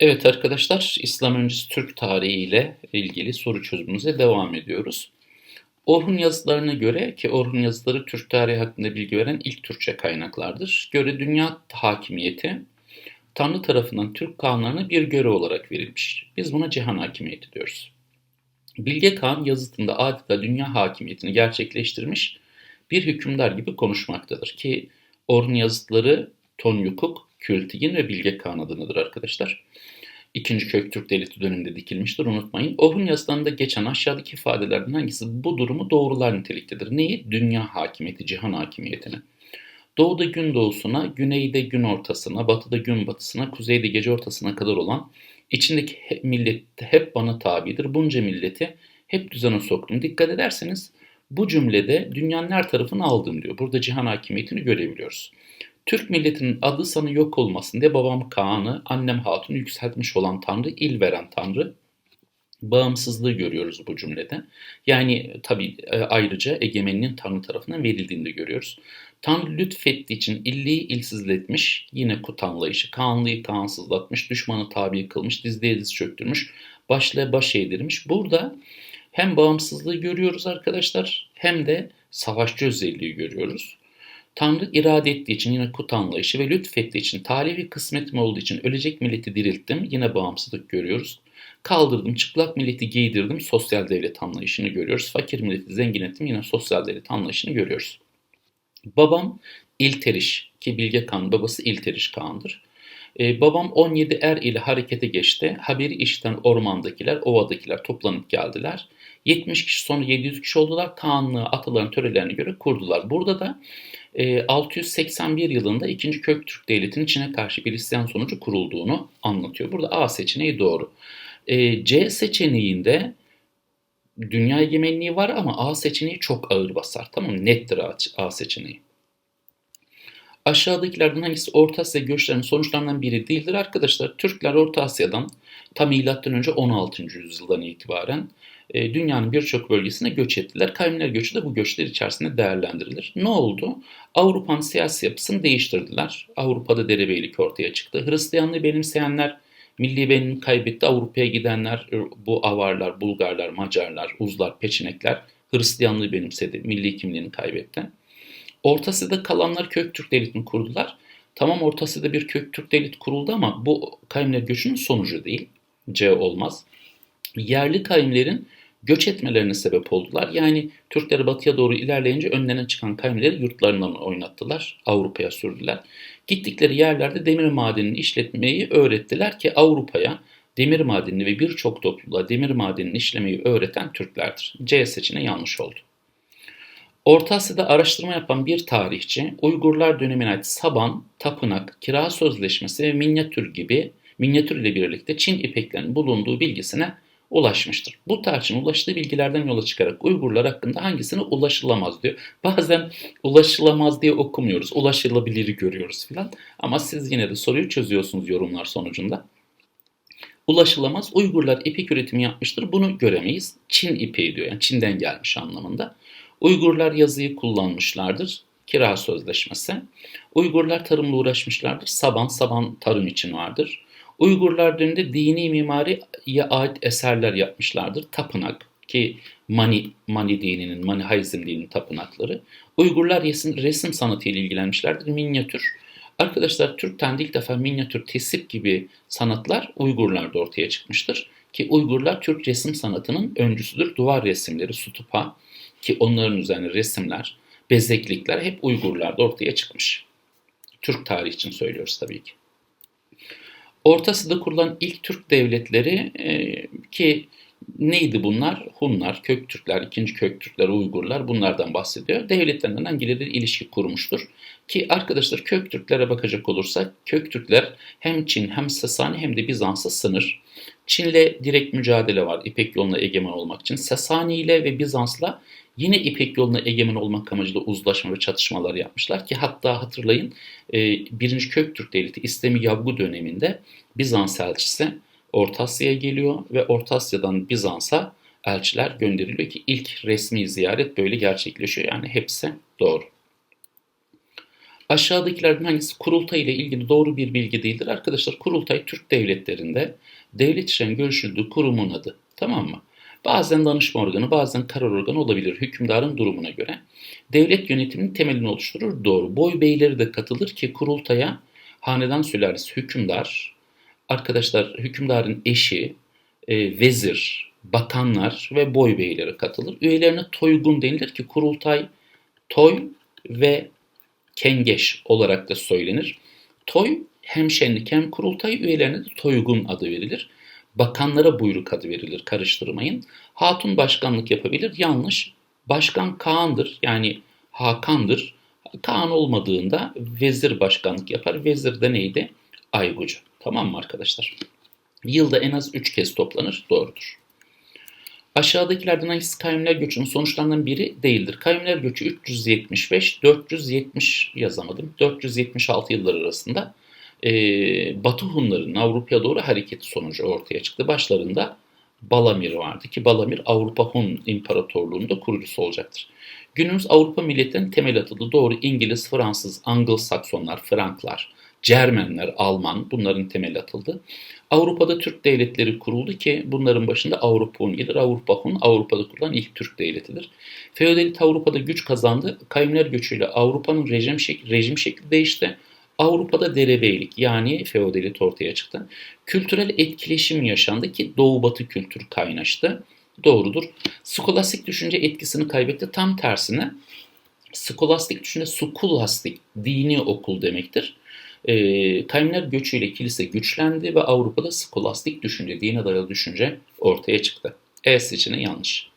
Evet arkadaşlar, İslam öncesi Türk tarihi ile ilgili soru çözümümüze devam ediyoruz. Orhun yazılarına göre ki Orhun yazıları Türk tarihi hakkında bilgi veren ilk Türkçe kaynaklardır. Göre dünya hakimiyeti Tanrı tarafından Türk kanlarına bir görev olarak verilmiş. Biz buna cihan hakimiyeti diyoruz. Bilge Kağan yazıtında adeta dünya hakimiyetini gerçekleştirmiş bir hükümdar gibi konuşmaktadır ki Orhun yazıtları Tonyukuk, Kültigin ve Bilge Kağan adındadır arkadaşlar. İkinci Köktürk Devleti döneminde dikilmiştir unutmayın. Orhun yazılarında geçen aşağıdaki ifadelerden hangisi bu durumu doğrular niteliktedir? Neyi? Dünya hakimiyeti, cihan hakimiyetini. Doğuda gün doğusuna, güneyde gün ortasına, batıda gün batısına, kuzeyde gece ortasına kadar olan içindeki millet hep bana tabidir. Bunca milleti hep düzene soktum. Dikkat ederseniz bu cümlede dünyanın her tarafını aldım diyor. Burada cihan hakimiyetini görebiliyoruz. Türk milletinin adı sanı yok olmasın diye babam Kaan'ı, annem Hatun'u yükseltmiş olan Tanrı, il veren Tanrı. Bağımsızlığı görüyoruz bu cümlede. Yani tabi e, ayrıca egemenliğin Tanrı tarafından verildiğini de görüyoruz. Tanrı lütfettiği için illiği ilsizletmiş, yine kutanlayışı, Kaanlığı Kaansızlatmış, düşmanı tabi kılmış, dizliğe diz çöktürmüş, başlığa baş eğdirmiş. Burada hem bağımsızlığı görüyoruz arkadaşlar hem de savaşçı özelliği görüyoruz. Tanrı irade ettiği için yine kut anlayışı ve lütfettiği için talibi kısmetim olduğu için ölecek milleti dirilttim. Yine bağımsızlık görüyoruz. Kaldırdım, çıplak milleti giydirdim. Sosyal devlet anlayışını görüyoruz. Fakir milleti zengin ettim. Yine sosyal devlet anlayışını görüyoruz. Babam İlteriş ki Bilge Kağan babası İlteriş Kağan'dır. Ee, babam 17 er ile harekete geçti. Haberi işten ormandakiler, ovadakiler toplanıp geldiler. 70 kişi sonra 700 kişi oldular. Kağanlığı ataların törelerine göre kurdular. Burada da 681 ee, yılında 2. Köktürk Devleti'nin Çin'e karşı bir isyan sonucu kurulduğunu anlatıyor. Burada A seçeneği doğru. Ee, C seçeneğinde dünya egemenliği var ama A seçeneği çok ağır basar. Tamam Nettir A, seçeneği. Aşağıdakilerden hangisi Orta Asya göçlerinin sonuçlarından biri değildir arkadaşlar? Türkler Orta Asya'dan tam önce 16. yüzyıldan itibaren e, dünyanın birçok bölgesine göç ettiler. Kavimler göçü de bu göçler içerisinde değerlendirilir. Ne oldu? Avrupa'nın siyasi yapısını değiştirdiler. Avrupa'da derebeylik ortaya çıktı. Hristiyanlığı benimseyenler milli benimi kaybetti. Avrupa'ya gidenler e, bu avarlar, Bulgarlar, Macarlar, Uzlar, Peçinekler Hristiyanlığı benimsedi. Milli kimliğini kaybetti. Orta Asya'da kalanlar Köktürk Devleti'ni kurdular. Tamam Orta Asya'da bir Köktürk Devleti kuruldu ama bu kavimler göçünün sonucu değil. C olmaz. Yerli kavimlerin göç etmelerine sebep oldular. Yani Türkleri batıya doğru ilerleyince önlerine çıkan kavimleri yurtlarından oynattılar, Avrupa'ya sürdüler. Gittikleri yerlerde demir madenini işletmeyi öğrettiler ki Avrupa'ya demir madenini ve birçok topluluğa demir madenini işlemeyi öğreten Türklerdir. C seçeneği yanlış oldu. Orta Asya'da araştırma yapan bir tarihçi, Uygurlar dönemine ait Saban, Tapınak, Kira Sözleşmesi ve minyatür gibi minyatür ile birlikte Çin ipeklerinin bulunduğu bilgisine ulaşmıştır. Bu tarçın ulaştığı bilgilerden yola çıkarak Uygurlar hakkında hangisine ulaşılamaz diyor. Bazen ulaşılamaz diye okumuyoruz. Ulaşılabiliri görüyoruz filan. Ama siz yine de soruyu çözüyorsunuz yorumlar sonucunda. Ulaşılamaz. Uygurlar ipek üretimi yapmıştır. Bunu göremeyiz. Çin ipeği diyor. Yani Çin'den gelmiş anlamında. Uygurlar yazıyı kullanmışlardır. Kira sözleşmesi. Uygurlar tarımla uğraşmışlardır. Saban, saban tarım için vardır. Uygurlar döneminde dini mimariye ait eserler yapmışlardır. Tapınak ki Mani, Mani dininin, Mani Haizm dininin tapınakları. Uygurlar resim, resim sanatıyla ilgilenmişlerdir. Minyatür. Arkadaşlar Türk'ten ilk defa minyatür, tesip gibi sanatlar Uygurlarda ortaya çıkmıştır. Ki Uygurlar Türk resim sanatının öncüsüdür. Duvar resimleri, sutupa ki onların üzerine resimler, bezeklikler hep Uygurlarda ortaya çıkmış. Türk tarihi için söylüyoruz tabii ki. Orta kurulan ilk Türk devletleri e, ki neydi bunlar? Hunlar, Köktürkler, ikinci Köktürkler, Uygurlar bunlardan bahsediyor. Devletlerinden hangileri ilişki kurmuştur? Ki arkadaşlar Köktürklere bakacak olursak Köktürkler hem Çin hem Sasani hem de Bizans'a sınır. Çin'le direkt mücadele var İpek yoluna egemen olmak için. Sasani ile ve Bizans'la Yine İpek yoluna egemen olmak amacıyla uzlaşma ve çatışmalar yapmışlar ki hatta hatırlayın 1. E, Köktürk Devleti İslami Yavgu döneminde Bizans elçisi Orta Asya'ya geliyor ve Orta Asya'dan Bizans'a elçiler gönderiliyor ki ilk resmi ziyaret böyle gerçekleşiyor. Yani hepsi doğru. Aşağıdakilerden hangisi kurultay ile ilgili doğru bir bilgi değildir? Arkadaşlar kurultay Türk devletlerinde devlet işlerinin görüşüldüğü kurumun adı. Tamam mı? Bazen danışma organı, bazen karar organı olabilir hükümdarın durumuna göre. Devlet yönetiminin temelini oluşturur. Doğru. Boy beyleri de katılır ki kurultaya hanedan sülalesi hükümdar, arkadaşlar hükümdarın eşi, e, vezir, bakanlar ve boy beyleri katılır. Üyelerine toygun denilir ki kurultay toy ve kengeş olarak da söylenir. Toy hem şenlik hem kurultay üyelerine de toygun adı verilir. Bakanlara buyruk adı verilir karıştırmayın. Hatun başkanlık yapabilir. Yanlış. Başkan Kaan'dır yani Hakan'dır. Kaan olmadığında vezir başkanlık yapar. Vezir de neydi? Aygucu. Tamam mı arkadaşlar? Yılda en az 3 kez toplanır. Doğrudur. Aşağıdakilerden hangisi kavimler göçünün sonuçlarından biri değildir? Kavimler göçü 375, 470 yazamadım. 476 yıllar arasında e, Batı Hunların Avrupa'ya doğru hareketi sonucu ortaya çıktı. Başlarında Balamir vardı ki Balamir Avrupa Hun İmparatorluğu'nda kurucusu olacaktır. Günümüz Avrupa milletinin temel atıldı. Doğru İngiliz, Fransız, Anglo-Saksonlar, Franklar, Cermenler, Alman bunların temeli atıldı. Avrupa'da Türk devletleri kuruldu ki bunların başında Avrupa Hun gelir. Avrupa Hun Avrupa'da kurulan ilk Türk devletidir. Feodalit Avrupa'da güç kazandı. Kavimler göçüyle Avrupa'nın rejim, şek rejim şekli değişti. Avrupa'da derebeylik yani feodalit ortaya çıktı. Kültürel etkileşim yaşandı ki Doğu Batı kültür kaynaştı. Doğrudur. Skolastik düşünce etkisini kaybetti. Tam tersine skolastik düşünce sukulastik, dini okul demektir. E, kavimler göçüyle kilise güçlendi ve Avrupa'da skolastik düşünce, dine dayalı düşünce ortaya çıktı. E seçeneği yanlış.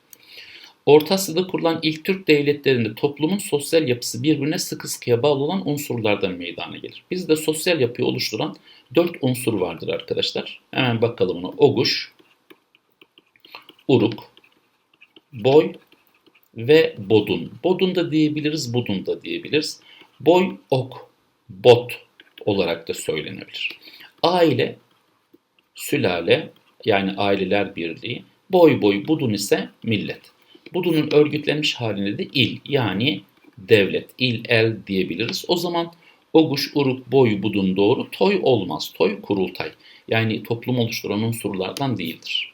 Orta Asya'da kurulan ilk Türk devletlerinde toplumun sosyal yapısı birbirine sıkı sıkıya bağlı olan unsurlardan meydana gelir. Bizde sosyal yapıyı oluşturan dört unsur vardır arkadaşlar. Hemen bakalım ona. Oguş, uruk, boy ve bodun. Bodun da diyebiliriz, budun da diyebiliriz. Boy, ok, bot olarak da söylenebilir. Aile, sülale yani aileler birliği, boy boy budun ise millet. Budunun örgütlenmiş halinde de il yani devlet, il, el diyebiliriz. O zaman oguş, uruk, boy, budun doğru, toy olmaz. Toy kurultay. Yani toplum oluşturan unsurlardan değildir.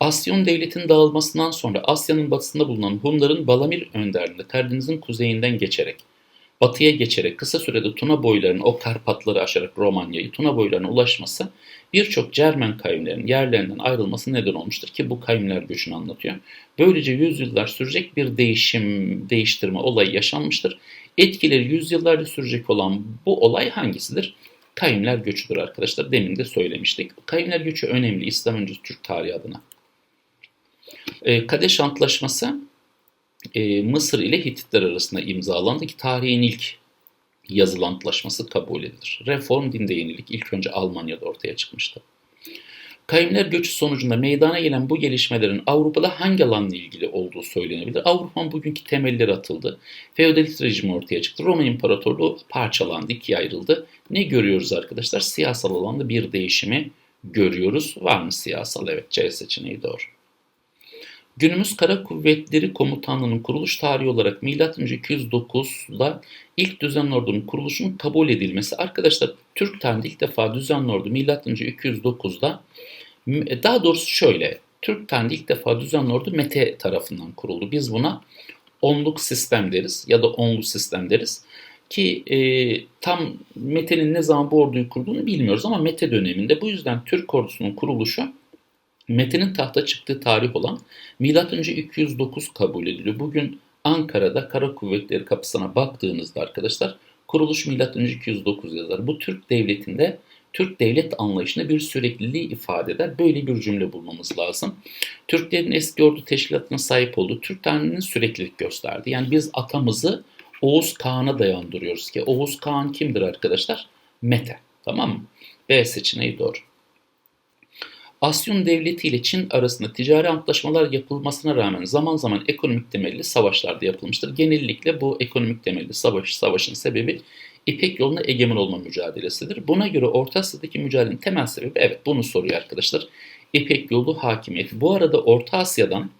Asyon devletinin dağılmasından sonra Asya'nın batısında bulunan Hunların Balamir önderliğinde Karadeniz'in kuzeyinden geçerek batıya geçerek kısa sürede Tuna boylarının o Karpatları aşarak Romanya'yı Tuna boylarına ulaşması birçok Cermen kavimlerinin yerlerinden ayrılması neden olmuştur ki bu kavimler göçünü anlatıyor. Böylece yüzyıllar sürecek bir değişim, değiştirme olayı yaşanmıştır. Etkileri yüzyıllarca sürecek olan bu olay hangisidir? Kavimler göçüdür arkadaşlar. Demin de söylemiştik. Kavimler göçü önemli İslam öncesi Türk tarihi adına. E, Kadeş Antlaşması e, Mısır ile Hititler arasında imzalandı ki tarihin ilk yazılı antlaşması kabul edilir. Reform dinde yenilik ilk önce Almanya'da ortaya çıkmıştı. Kavimler göçü sonucunda meydana gelen bu gelişmelerin Avrupa'da hangi alanla ilgili olduğu söylenebilir. Avrupa'nın bugünkü temelleri atıldı. Feodalit rejimi ortaya çıktı. Roma İmparatorluğu parçalandı, ikiye ayrıldı. Ne görüyoruz arkadaşlar? Siyasal alanda bir değişimi görüyoruz. Var mı siyasal? Evet, C seçeneği doğru. Günümüz Kara Kuvvetleri Komutanlığı'nın kuruluş tarihi olarak M.Ö. 209'da ilk düzenli ordunun kuruluşunun kabul edilmesi. Arkadaşlar Türk tarihinde ilk defa düzenli ordu M.Ö. 209'da daha doğrusu şöyle Türk tarihinde ilk defa düzenli ordu Mete tarafından kuruldu. Biz buna onluk sistem deriz ya da onlu sistem deriz. Ki e, tam Mete'nin ne zaman bu orduyu kurduğunu bilmiyoruz ama Mete döneminde bu yüzden Türk ordusunun kuruluşu Metin'in tahta çıktığı tarih olan M.Ö. 209 kabul ediliyor. Bugün Ankara'da Kara Kuvvetleri kapısına baktığınızda arkadaşlar kuruluş M.Ö. 209 yazar. Bu Türk devletinde Türk devlet anlayışında bir sürekliliği ifade eder. Böyle bir cümle bulmamız lazım. Türklerin eski ordu teşkilatına sahip olduğu Türk tarihinin süreklilik gösterdi. Yani biz atamızı Oğuz Kağan'a dayandırıyoruz ki Oğuz Kağan kimdir arkadaşlar? Mete. Tamam mı? B seçeneği doğru. Asyon Devleti ile Çin arasında ticari antlaşmalar yapılmasına rağmen zaman zaman ekonomik temelli savaşlar da yapılmıştır. Genellikle bu ekonomik temelli savaş, savaşın sebebi İpek yoluna egemen olma mücadelesidir. Buna göre Orta Asya'daki mücadelenin temel sebebi evet bunu soruyor arkadaşlar. İpek yolu hakimiyeti. Bu arada Orta Asya'dan,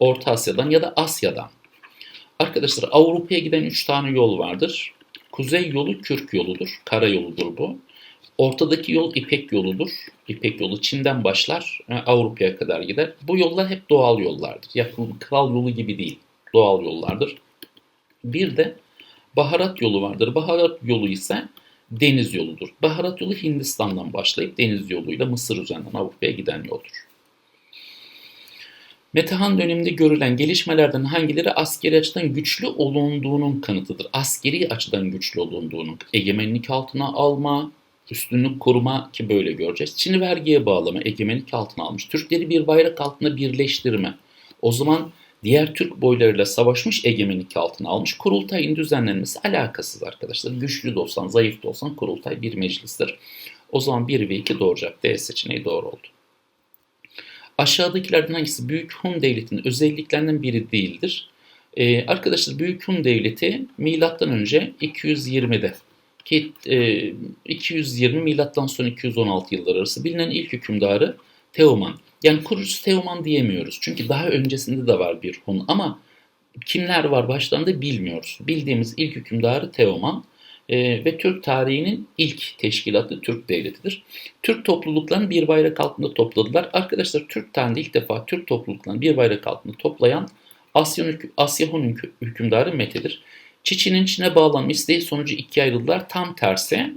Orta Asya'dan ya da Asya'dan Arkadaşlar Avrupa'ya giden 3 tane yol vardır. Kuzey yolu Kürk yoludur. Kara yoludur bu. Ortadaki yol İpek yoludur. İpek yolu Çin'den başlar e, Avrupa'ya kadar gider. Bu yollar hep doğal yollardır. Yakın kral yolu gibi değil. Doğal yollardır. Bir de baharat yolu vardır. Baharat yolu ise deniz yoludur. Baharat yolu Hindistan'dan başlayıp deniz yoluyla Mısır üzerinden Avrupa'ya giden yoldur. Metehan döneminde görülen gelişmelerden hangileri askeri açıdan güçlü olunduğunun kanıtıdır? Askeri açıdan güçlü olunduğunun, egemenlik altına alma, üstünlük koruma ki böyle göreceğiz. Çin'i vergiye bağlama, egemenlik altına almış. Türkleri bir bayrak altında birleştirme. O zaman diğer Türk boylarıyla savaşmış egemenlik altına almış. Kurultayın düzenlenmesi alakasız arkadaşlar. Güçlü de olsan, zayıf da olsan kurultay bir meclistir. O zaman 1 ve 2 doğuracak. D seçeneği doğru oldu. Aşağıdakilerden hangisi Büyük Hun Devleti'nin özelliklerinden biri değildir? Ee, arkadaşlar Büyük Hun Devleti milattan önce 220'de ki e, 220 milattan sonra 216 yıllar arası bilinen ilk hükümdarı Teoman. Yani kurucusu Teoman diyemiyoruz. Çünkü daha öncesinde de var bir Hun ama kimler var başlarında bilmiyoruz. Bildiğimiz ilk hükümdarı Teoman e, ve Türk tarihinin ilk teşkilatı Türk Devleti'dir. Türk topluluklarını bir bayrak altında topladılar. Arkadaşlar Türk tarihinde ilk defa Türk topluluklarını bir bayrak altında toplayan Asya Hun hükümdarı Mete'dir. Çiçinin Çin'e bağlanma isteği sonucu ikiye ayrıldılar. Tam tersi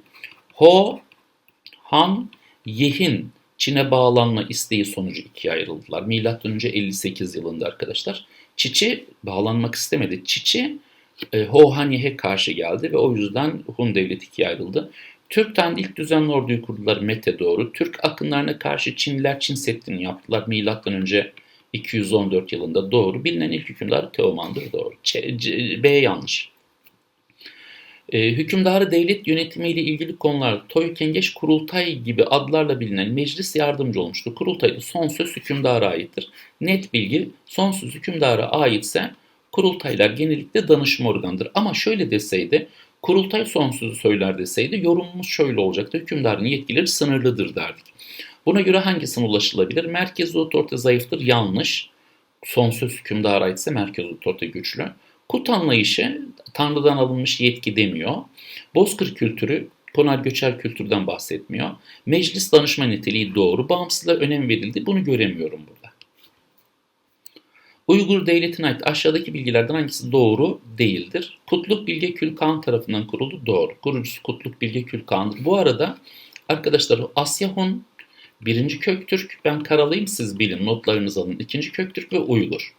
Ho, Han, Yehin Çin'e bağlanma isteği sonucu ikiye ayrıldılar. Milattan önce 58 yılında arkadaşlar. Çiçi bağlanmak istemedi. Çiçi e, Ho Han Yehe karşı geldi ve o yüzden Hun devleti ikiye ayrıldı. Türk'ten ilk düzenli orduyu kurdular Mete doğru. Türk akınlarına karşı Çinliler Çin Seddi'ni yaptılar. Milattan önce 214 yılında doğru. Bilinen ilk hükümdar Teoman'dır doğru. Ç, C, B yanlış. E, hükümdarı devlet yönetimiyle ilgili konular Toykengeç Kurultay gibi adlarla bilinen meclis yardımcı olmuştur. Kurultayda son söz hükümdara aittir. Net bilgi son söz hükümdara aitse kurultaylar genellikle danışma organıdır. Ama şöyle deseydi kurultay son sözü söyler deseydi yorumumuz şöyle olacaktı. Hükümdarın yetkileri sınırlıdır derdik. Buna göre hangisine ulaşılabilir? Merkezi otorite zayıftır. Yanlış. Son söz hükümdara aitse merkezi otorite güçlü. Kut anlayışı Tanrı'dan alınmış yetki demiyor. Bozkır kültürü konal göçer kültürden bahsetmiyor. Meclis danışma niteliği doğru. Bağımsızlığa önem verildi. Bunu göremiyorum burada. Uygur devletine ait aşağıdaki bilgilerden hangisi doğru değildir? Kutluk Bilge Külkan tarafından kuruldu. Doğru. Kurucusu Kutluk Bilge Külkan'dır. Bu arada arkadaşlar Asya Hun birinci Köktürk. Ben karalayayım siz bilin. Notlarınızı alın. İkinci Köktürk ve Uygur.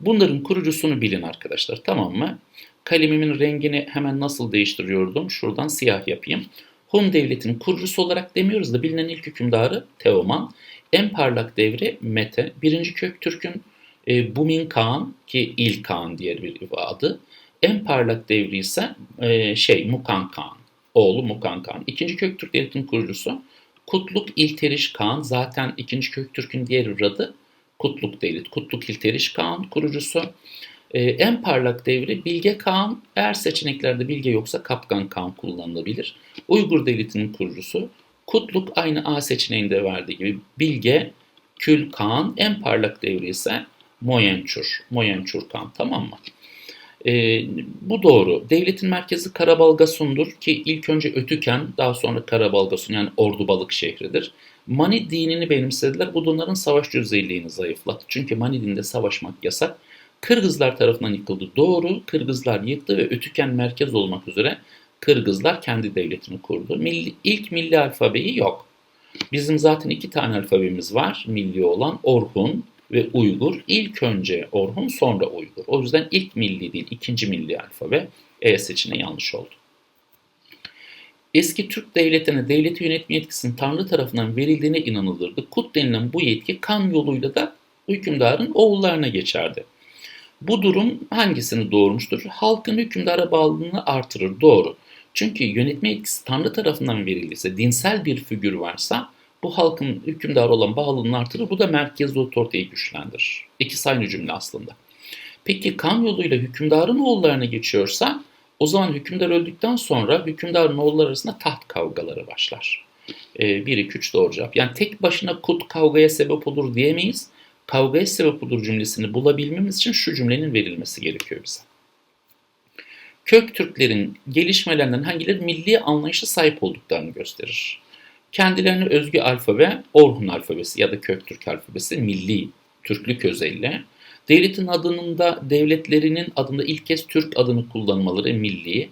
Bunların kurucusunu bilin arkadaşlar. Tamam mı? Kalemimin rengini hemen nasıl değiştiriyordum? Şuradan siyah yapayım. Hun devletinin kurucusu olarak demiyoruz da bilinen ilk hükümdarı Teoman. En parlak devri Mete. Birinci Köktürk'ün e, Bumin Kağan ki İl Kağan diğer bir adı. En parlak devri ise e, şey Mukan Kağan. Oğlu Mukan Kağan. İkinci Köktürk devletinin kurucusu Kutluk İlteriş Kağan. Zaten ikinci Köktürk'ün diğer bir adı Kutluk Devlet. Kutluk İlteriş Kağan kurucusu. Ee, en parlak devri Bilge Kağan. Eğer seçeneklerde Bilge yoksa Kapkan Kağan kullanılabilir. Uygur Devleti'nin kurucusu. Kutluk aynı A seçeneğinde verdiği gibi Bilge Kül Kağan. En parlak devri ise Moyençur. Moyençur Kağan tamam mı? E, bu doğru. Devletin merkezi Karabalgasun'dur ki ilk önce Ötüken daha sonra Karabalgasun yani Ordubalık şehridir. Mani dinini benimsediler. Bu da onların savaş düzeyliğini zayıflattı. Çünkü Mani dininde savaşmak yasak. Kırgızlar tarafından yıkıldı. Doğru. Kırgızlar yıktı ve Ötüken merkez olmak üzere Kırgızlar kendi devletini kurdu. Milli, ilk milli alfabeyi yok. Bizim zaten iki tane alfabemiz var milli olan Orhun ve Uygur. İlk önce Orhun sonra Uygur. O yüzden ilk milli değil ikinci milli alfabe E seçeneği yanlış oldu. Eski Türk devletine devleti yönetme yetkisinin Tanrı tarafından verildiğine inanılırdı. Kut denilen bu yetki kan yoluyla da hükümdarın oğullarına geçerdi. Bu durum hangisini doğurmuştur? Halkın hükümdara bağlılığını artırır. Doğru. Çünkü yönetme yetkisi Tanrı tarafından verildiyse, dinsel bir figür varsa bu halkın hükümdar olan bağlılığını artırır. Bu da merkezi otoriteyi güçlendirir. İkisi aynı cümle aslında. Peki kan yoluyla hükümdarın oğullarına geçiyorsa o zaman hükümdar öldükten sonra hükümdarın oğulları arasında taht kavgaları başlar. 1, 2, 3 doğru cevap. Yani tek başına kut kavgaya sebep olur diyemeyiz. Kavgaya sebep olur cümlesini bulabilmemiz için şu cümlenin verilmesi gerekiyor bize. Kök Türklerin gelişmelerinden hangileri milli anlayışa sahip olduklarını gösterir. Kendilerine özgü alfabe Orhun alfabesi ya da Köktürk alfabesi milli Türklük özelliği. Devletin adının da devletlerinin adında ilk kez Türk adını kullanmaları milli.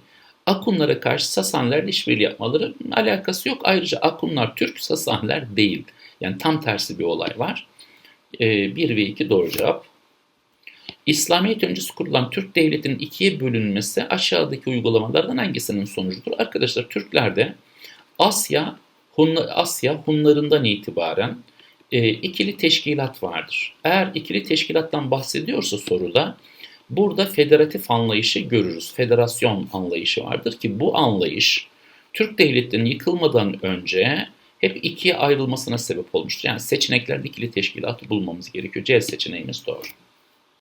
Akunlara karşı Sasanlerle işbirliği yapmaları alakası yok. Ayrıca Akunlar Türk, Sasanler değil. Yani tam tersi bir olay var. 1 ve 2 doğru cevap. İslamiyet öncesi kurulan Türk devletinin ikiye bölünmesi aşağıdaki uygulamalardan hangisinin sonucudur? Arkadaşlar Türklerde Asya, Hunla, Asya Hunlarından itibaren e, ikili teşkilat vardır. Eğer ikili teşkilattan bahsediyorsa soruda burada federatif anlayışı görürüz. Federasyon anlayışı vardır ki bu anlayış Türk devletlerinin yıkılmadan önce hep ikiye ayrılmasına sebep olmuştur. Yani seçeneklerde ikili teşkilatı bulmamız gerekiyor. C seçeneğimiz doğru.